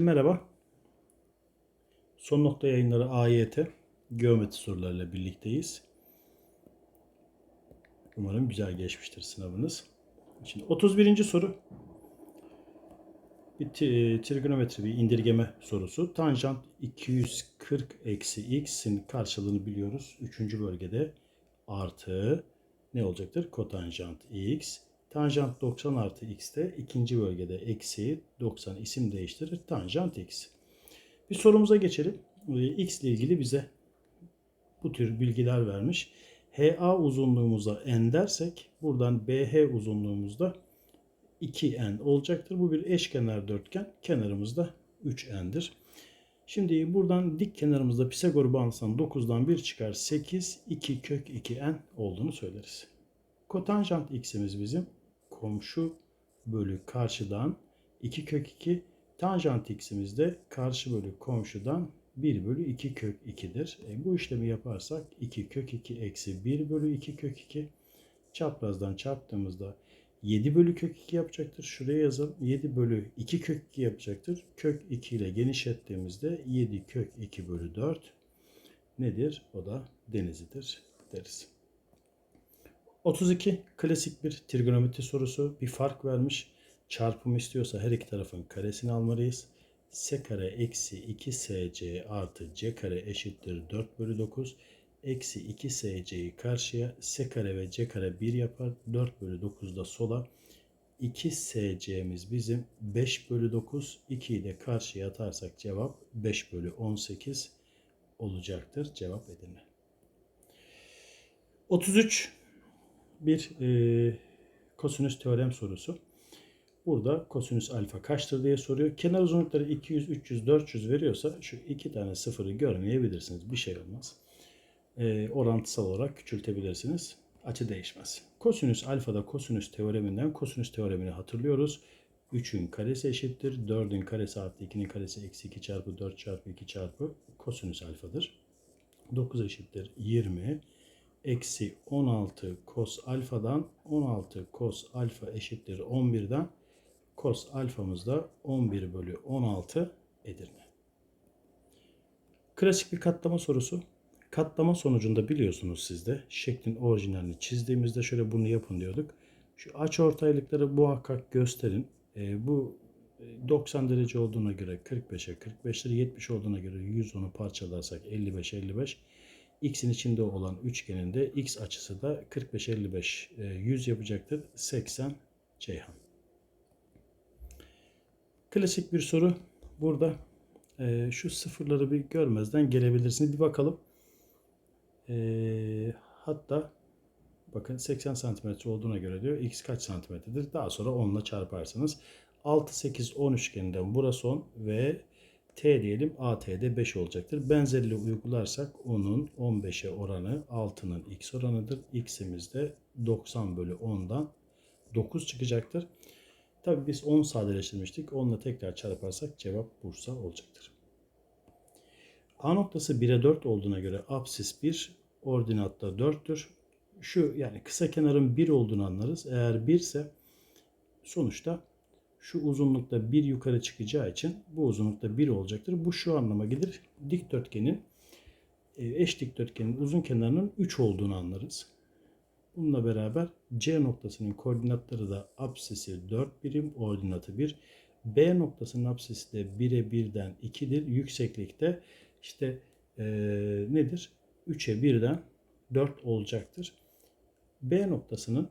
Merhaba. Son nokta yayınları AYT geometri sorularıyla birlikteyiz. Umarım güzel geçmiştir sınavınız. Şimdi 31. soru. Bir trigonometri bir indirgeme sorusu. Tanjant 240 eksi x'in karşılığını biliyoruz. Üçüncü bölgede artı ne olacaktır? Kotanjant x. Tanjant 90 artı x de ikinci bölgede eksi 90 isim değiştirir. Tanjant x. Bir sorumuza geçelim. Ee, X ile ilgili bize bu tür bilgiler vermiş. HA uzunluğumuza n dersek buradan BH uzunluğumuzda 2n olacaktır. Bu bir eşkenar dörtgen. Kenarımızda 3n'dir. Şimdi buradan dik kenarımızda Pisagor bağıntısından 9'dan 1 çıkar 8, 2 kök 2n olduğunu söyleriz. Kotanjant x'imiz bizim komşu bölü karşıdan 2 kök 2 tanjant x'imiz de karşı bölü komşudan 1 bölü 2 kök 2'dir. E, bu işlemi yaparsak 2 kök 2 eksi 1 bölü 2 kök 2 çaprazdan çarptığımızda 7 bölü kök 2 yapacaktır. Şuraya yazalım. 7 bölü 2 kök 2 yapacaktır. Kök 2 ile genişlettiğimizde 7 kök 2 bölü 4 nedir? O da denizidir deriz. 32 klasik bir trigonometri sorusu. Bir fark vermiş. Çarpım istiyorsa her iki tarafın karesini almalıyız. S kare eksi 2SC artı C kare eşittir 4 bölü 9. Eksi 2SC'yi karşıya S kare ve C kare 1 yapar. 4 bölü 9 da sola. 2SC'miz bizim 5 bölü 9. 2'yi de karşıya atarsak cevap 5 bölü 18 olacaktır. Cevap Edirne. 33 bir e, kosinüs teorem sorusu. Burada kosinüs alfa kaçtır diye soruyor. Kenar uzunlukları 200, 300, 400 veriyorsa şu iki tane sıfırı görmeyebilirsiniz. Bir şey olmaz. E, orantısal olarak küçültebilirsiniz. Açı değişmez. Kosinüs alfada kosinüs teoreminden kosinüs teoremini hatırlıyoruz. 3'ün karesi eşittir. 4'ün karesi artı 2'nin karesi eksi 2 çarpı 4 çarpı 2 çarpı kosinüs alfadır. 9 eşittir 20 eksi 16 cos alfadan 16 cos alfa eşittir 11'den cos alfamız da 11 bölü 16 Edirne. Klasik bir katlama sorusu. Katlama sonucunda biliyorsunuz siz de şeklin orijinalini çizdiğimizde şöyle bunu yapın diyorduk. Şu aç ortaylıkları muhakkak gösterin. E, bu 90 derece olduğuna göre 45'e 45'leri 70 olduğuna göre 110'u parçalarsak 55 55 x'in içinde olan üçgenin de x açısı da 45 55 100 yapacaktır. 80 Ceyhan. Klasik bir soru. Burada e, şu sıfırları bir görmezden gelebilirsiniz. Bir bakalım. E, hatta bakın 80 santimetre olduğuna göre diyor x kaç santimetredir? Daha sonra 10 ile çarparsınız. 6 8 10 üçgeninden burası 10 ve T diyelim AT'de 5 olacaktır. Benzerliği uygularsak onun 15'e oranı 6'nın x oranıdır. X'imiz de 90 bölü 10'dan 9 çıkacaktır. Tabi biz 10 sadeleştirmiştik. 10 ile tekrar çarparsak cevap Bursa olacaktır. A noktası 1'e 4 olduğuna göre apsis 1 ordinatta 4'tür. Şu yani kısa kenarın 1 olduğunu anlarız. Eğer 1 ise sonuçta şu uzunlukta bir yukarı çıkacağı için bu uzunlukta 1 olacaktır. Bu şu anlama gelir. Dikdörtgenin e, eş dikdörtgenin uzun kenarının 3 olduğunu anlarız. Bununla beraber C noktasının koordinatları da apsisi 4 birim, ordinatı 1. B noktasının apsisi de 1'e 1'den 2'dir. Yükseklikte işte e, nedir? 3'e 1'den 4 olacaktır. B noktasının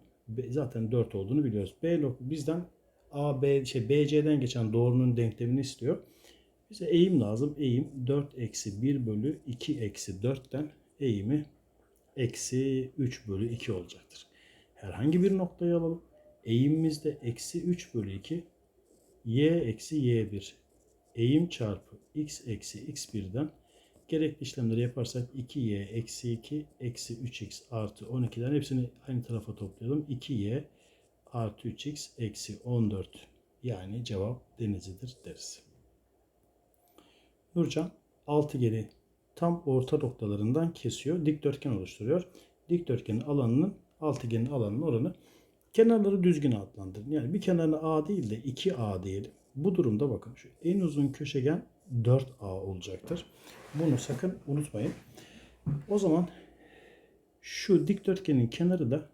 zaten 4 olduğunu biliyoruz. B nok bizden A, B, şey BC'den geçen doğrunun denklemini istiyor. Bize eğim lazım. Eğim 4 eksi 1 bölü 2 eksi 4'ten eğimi eksi 3 bölü 2 olacaktır. Herhangi bir noktayı alalım. Eğimimiz de eksi 3 bölü 2 y eksi y1 eğim çarpı x eksi x1'den gerekli işlemleri yaparsak 2y eksi 2 eksi 3x artı 12'den hepsini aynı tarafa toplayalım. 2y artı 3x eksi 14 yani cevap denizidir deriz. Nurcan altıgeni tam orta noktalarından kesiyor. Dikdörtgen oluşturuyor. Dikdörtgenin alanının altıgenin alanının oranı kenarları düzgün adlandırın. Yani bir kenarına A değil de 2A diyelim. Bu durumda bakın şu en uzun köşegen 4A olacaktır. Bunu sakın unutmayın. O zaman şu dikdörtgenin kenarı da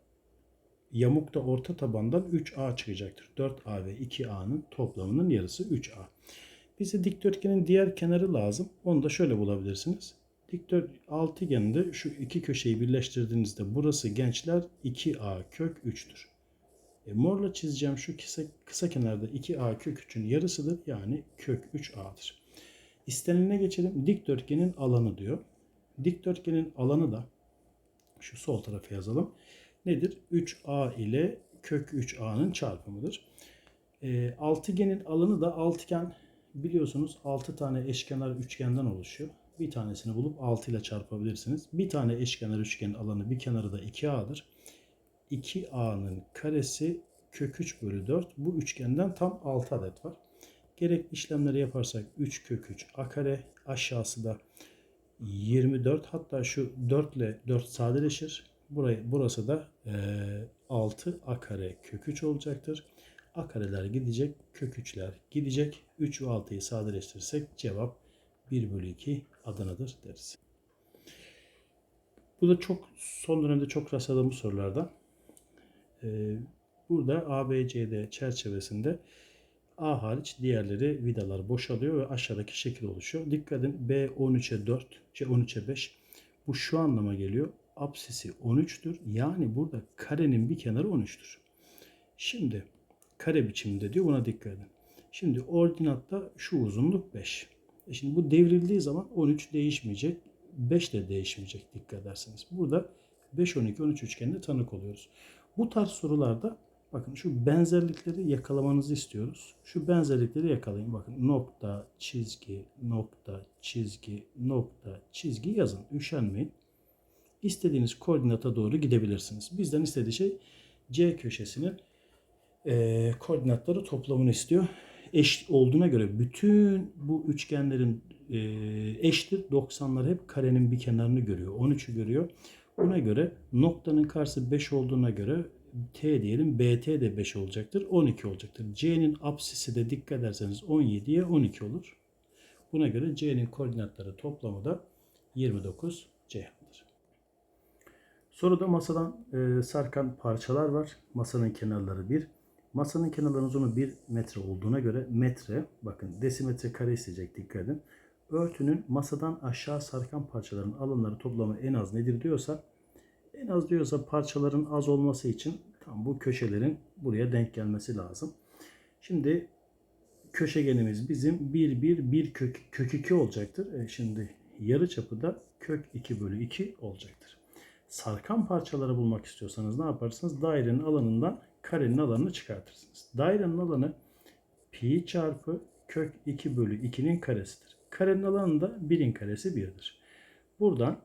yamukta orta tabandan 3A çıkacaktır. 4A ve 2A'nın toplamının yarısı 3A. Bize dikdörtgenin diğer kenarı lazım. Onu da şöyle bulabilirsiniz. Dikdört altıgende şu iki köşeyi birleştirdiğinizde burası gençler 2A kök 3'tür. E, morla çizeceğim şu kısa, kısa kenarda 2A kök 3'ün yarısıdır. Yani kök 3A'dır. İstenilene geçelim. Dikdörtgenin alanı diyor. Dikdörtgenin alanı da şu sol tarafa yazalım. Nedir? 3A ile kök 3A'nın çarpımıdır. E, altıgenin alanı da altıgen biliyorsunuz 6 tane eşkenar üçgenden oluşuyor. Bir tanesini bulup 6 ile çarpabilirsiniz. Bir tane eşkenar üçgenin alanı bir kenarı da 2A'dır. 2A'nın karesi kök 3 bölü 4. Bu üçgenden tam 6 adet var. Gerekli işlemleri yaparsak 3 kök 3 A kare aşağısı da 24 hatta şu 4 ile 4 sadeleşir. Burayı, burası da e, 6 A kare kök 3 olacaktır. A kareler gidecek, kök 3'ler gidecek. 3 ve 6'yı sadeleştirirsek cevap 1 bölü 2 Adana'dır deriz. Bu da çok son dönemde çok rastladığımız sorulardan. Ee, burada ABCD çerçevesinde A hariç diğerleri vidalar boşalıyor ve aşağıdaki şekil oluşuyor. Dikkat edin B 13'e 4, C 13'e 5. Bu şu anlama geliyor. Apsisi 13'tür. Yani burada karenin bir kenarı 13'tür. Şimdi kare biçiminde diyor buna dikkat edin. Şimdi ordinatta şu uzunluk 5. E şimdi bu devrildiği zaman 13 değişmeyecek. 5 de değişmeyecek dikkat ederseniz. Burada 5, 12, 13 üçgenine tanık oluyoruz. Bu tarz sorularda bakın şu benzerlikleri yakalamanızı istiyoruz. Şu benzerlikleri yakalayın. Bakın nokta, çizgi, nokta, çizgi, nokta, çizgi yazın. Üşenmeyin. İstediğiniz koordinata doğru gidebilirsiniz. Bizden istediği şey C köşesinin e, koordinatları toplamını istiyor. Eş olduğuna göre bütün bu üçgenlerin e, eşittir. 90'lar hep karenin bir kenarını görüyor. 13'ü görüyor. Ona göre noktanın karşısı 5 olduğuna göre T diyelim BT de 5 olacaktır. 12 olacaktır. C'nin apsisi de dikkat ederseniz 17'ye 12 olur. Buna göre C'nin koordinatları toplamı da 29 Ceyhan'dır. Soruda masadan e, sarkan parçalar var. Masanın kenarları 1. Masanın kenarlarının uzunluğu 1 metre olduğuna göre metre, bakın desimetre kare isteyecek dikkat edin. Örtünün masadan aşağı sarkan parçaların alanları toplamı en az nedir diyorsa, en az diyorsa parçaların az olması için tam bu köşelerin buraya denk gelmesi lazım. Şimdi köşegenimiz bizim 1 1 1 kök, kök 2 olacaktır. E şimdi yarı çapı da kök 2 bölü 2 olacaktır. Sarkan parçaları bulmak istiyorsanız ne yaparsınız? Dairenin alanından karenin alanını çıkartırsınız. Dairenin alanı pi çarpı kök 2 bölü 2'nin karesidir. Karenin alanı da 1'in karesi 1'dir. Buradan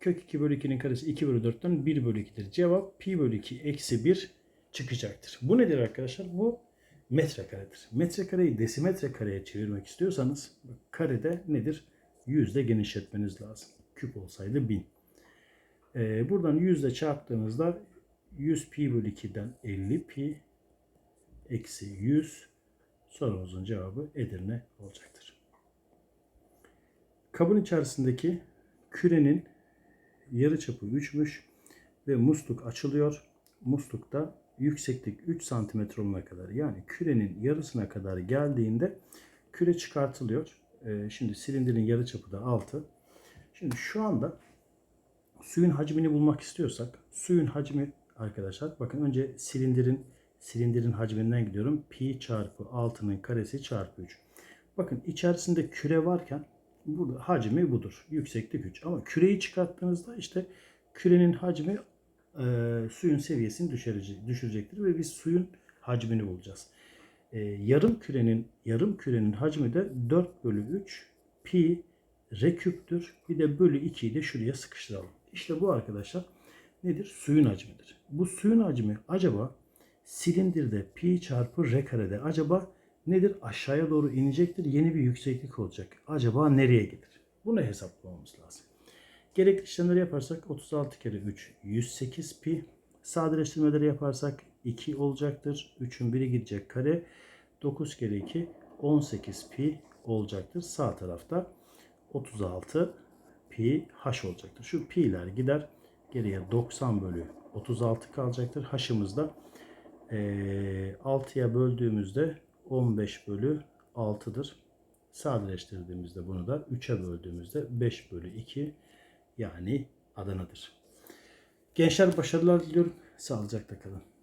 kök 2 bölü 2'nin karesi 2 bölü 4'ten 1 bölü 2'dir. Cevap pi bölü 2 eksi 1 çıkacaktır. Bu nedir arkadaşlar? Bu metrekaredir. Metrekareyi desimetre kareye çevirmek istiyorsanız karede nedir? Yüzde genişletmeniz lazım. Küp olsaydı 1000. Ee, buradan yüzde çarptığınızda 100 pi bölü 2'den 50 pi eksi 100 sorumuzun cevabı Edirne olacaktır. Kabın içerisindeki kürenin yarıçapı 3'müş ve musluk açılıyor. Muslukta yükseklik 3 santimetre olana kadar yani kürenin yarısına kadar geldiğinde küre çıkartılıyor. Ee, şimdi silindirin yarıçapı da 6. Şimdi şu anda suyun hacmini bulmak istiyorsak suyun hacmi arkadaşlar bakın önce silindirin silindirin hacminden gidiyorum. Pi çarpı 6'nın karesi çarpı 3. Bakın içerisinde küre varken burada hacmi budur. Yükseklik 3. Ama küreyi çıkarttığınızda işte kürenin hacmi e, suyun seviyesini düşürecektir ve biz suyun hacmini bulacağız. E, yarım kürenin yarım kürenin hacmi de 4 bölü 3 pi r küptür. Bir de bölü 2'yi de şuraya sıkıştıralım. İşte bu arkadaşlar nedir? Suyun hacmidir. Bu suyun hacmi acaba silindirde pi çarpı r karede acaba nedir? Aşağıya doğru inecektir. Yeni bir yükseklik olacak. Acaba nereye gider? Bunu hesaplamamız lazım. Gerekli işlemleri yaparsak 36 kere 3 108 pi. Sadeleştirmeleri yaparsak 2 olacaktır. 3'ün biri gidecek kare. 9 kere 2 18 pi olacaktır. Sağ tarafta 36 pi h olacaktır. Şu pi'ler gider. Geriye 90 bölü 36 kalacaktır. H'ımız da eee 6'ya böldüğümüzde 15 bölü 6'dır. Sadeleştirdiğimizde bunu da 3'e böldüğümüzde 5 bölü 2 yani Adana'dır. Gençler başarılar diliyorum. Sağlıcakla kalın.